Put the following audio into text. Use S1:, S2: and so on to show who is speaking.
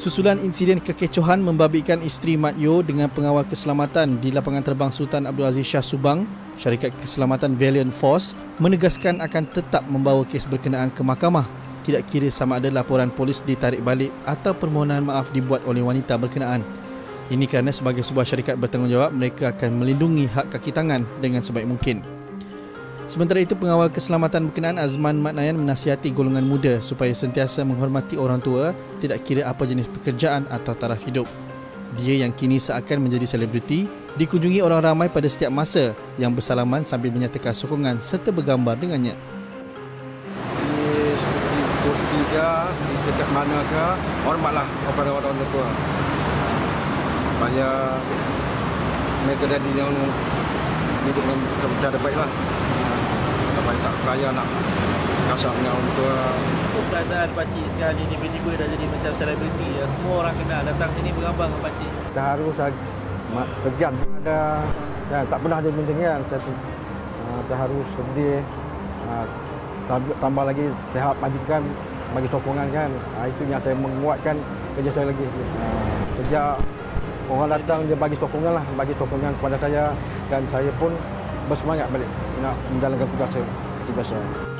S1: Susulan insiden kekecohan membabitkan isteri Mat Yo dengan pengawal keselamatan di lapangan terbang Sultan Abdul Aziz Shah Subang, syarikat keselamatan Valiant Force menegaskan akan tetap membawa kes berkenaan ke mahkamah tidak kira sama ada laporan polis ditarik balik atau permohonan maaf dibuat oleh wanita berkenaan. Ini kerana sebagai sebuah syarikat bertanggungjawab mereka akan melindungi hak kaki tangan dengan sebaik mungkin. Sementara itu, pengawal keselamatan berkenaan Azman Maknayan menasihati golongan muda supaya sentiasa menghormati orang tua tidak kira apa jenis pekerjaan atau taraf hidup. Dia yang kini seakan menjadi selebriti dikunjungi orang ramai pada setiap masa yang bersalaman sambil menyatakan sokongan serta bergambar dengannya.
S2: Di ke, dekat mana ke, hormatlah kepada orang tua. Supaya mereka jadi yang hidup dengan cara baik sampai tak kaya nak kasar dengan orang tua.
S3: Apa perasaan pakcik sekarang ni tiba-tiba dah jadi macam selebriti. Ya. Semua orang kenal. Datang sini bergambar dengan pakcik.
S2: Kita harus segan. Ada dan tak pernah dia mendengar. Satu kita harus sedih. Uh, tambah lagi pihak majikan bagi sokongan kan. Uh, itu yang saya menguatkan kerja saya lagi. Sejak orang datang dia bagi sokongan lah. Bagi sokongan kepada saya dan saya pun bersemangat balik nak menjalankan tugas saya. Tugas saya